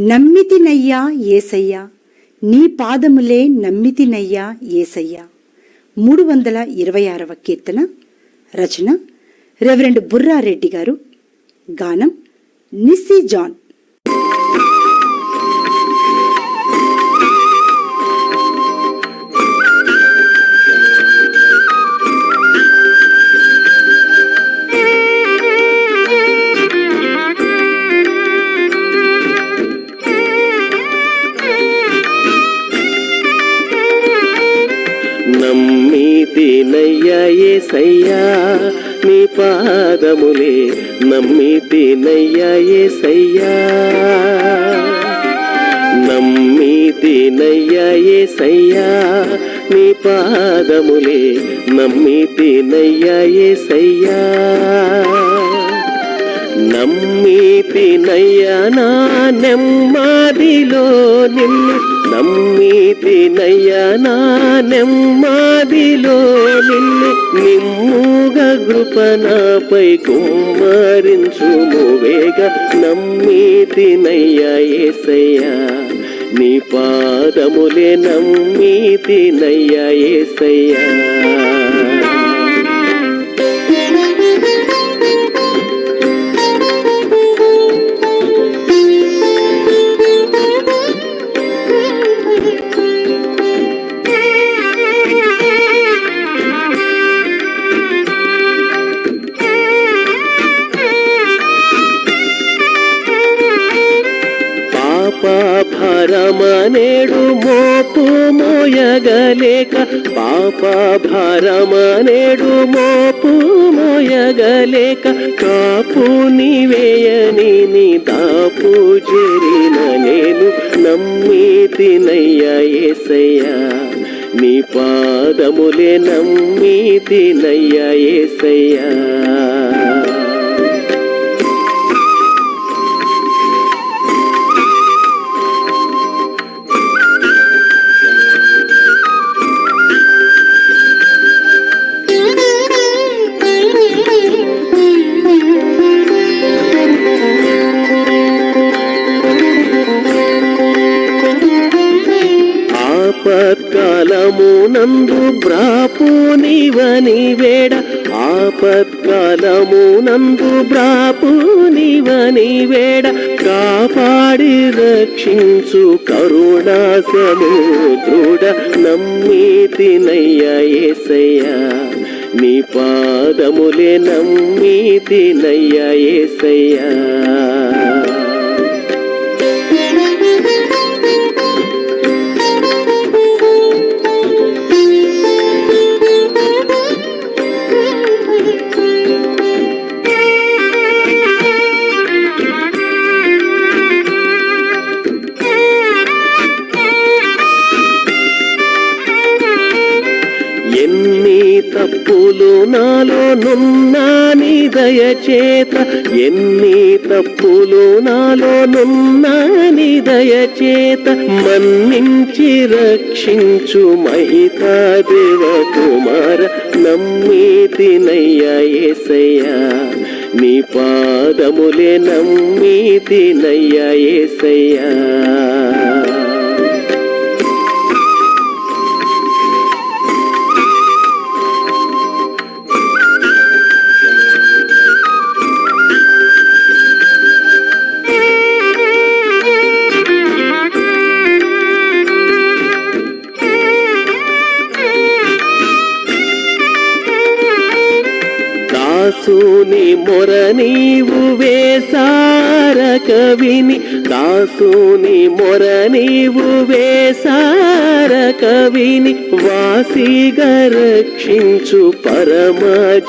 నమ్మితినయ్యా ఏసయ్యా. నీ పాదములే నమ్మితినయ్యా ఏసయ్యా. మూడు వందల ఇరవై ఆరవ కీర్తన రచన రెవరెండ్ బుర్రారెడ్డి గారు. గానం నిస్సి జాన్. నమ్మితినయ్యా ఏసయ్యా నీ పాదములే నమ్మితినయ్యా ఏసయ్యా. నమ్మితినయ్యా ఏసయ్యా నీ పాదములే నమ్మితినయ్యా ఏసయ్యా. నమ్మితినయ్యా నా నెమ్మదిలో నిన్ను నమ్మితినయ్యా నా నెమ్మదిలో నిన్ను నిమ్ముగా కృపణపై కుమ్మరించుము వేగ. నమ్మితినయ్యా ఏసయ్యా నీ పాదములే నమ్మితినయ్యా ఏసయ్యా. పాప మోపు మోయగలేక పాప భరమనేడు మోపు మోయగలేక కాపు నివేయని నీ దాపు చేరిన నేను నమ్మితినయ్యా ఏసయ్యా. నీ పాదములే నమ్మితినయ్యా ఏసయ్యా. నందు బ్రాపు నీవని వేడ ఆపత్కాలమునందు బ్రాపు నీవని వేడ కాపాడి రక్షించు కరుణా సముద్రుడ నమ్మితినయ్యా ఏసయ్యా. నీ పాదములే నమ్మితినయ్యా ఏసయ్యా. నాలో నున్నా నీ దయచేత ఎన్ని తప్పులు నాలో నున్నా నీ దయచేత మన్నించి రక్షించు మైతా దేవ కుమార నమ్మితినయ్యా ఏసయ్యా. నీ పాదములే నమ్మితినయ్యా ఏసయ్యా. దాసుని మొర నీవు వేసార కవిని. దాసుని మొర నీవు వేసార కవిని. వాసిగా రక్షించు పరమ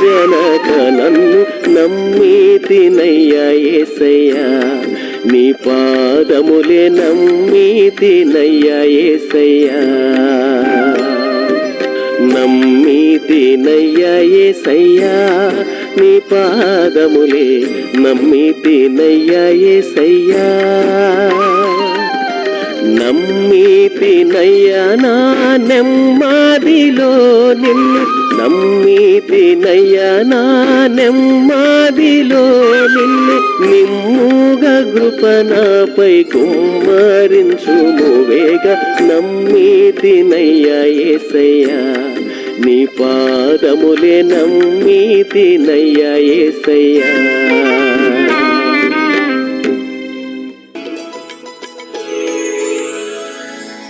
జనక నన్ను నమ్మితినయ్యా ఏసయ్యా. నీ పాదములే నమ్మితినయ్యా ఏసయ్యా. నమ్మితినయ్యా ఏసయ్యా. నీ పాదములే నమ్మితినయ్యా ఏసయ్యా. నమ్మితినయ్యా నా నెమ్మదిలో నిన్ను నమ్మితినయ్యా నా నెమ్మదిలో నిన్ను నిమ్ముగా కృపణపై కుమ్మరించుము వేగ నమ్మితినయ్యా ఏసయ్యా. నీ పాదములే నమ్మితినయ్యా ఏసయ్యా.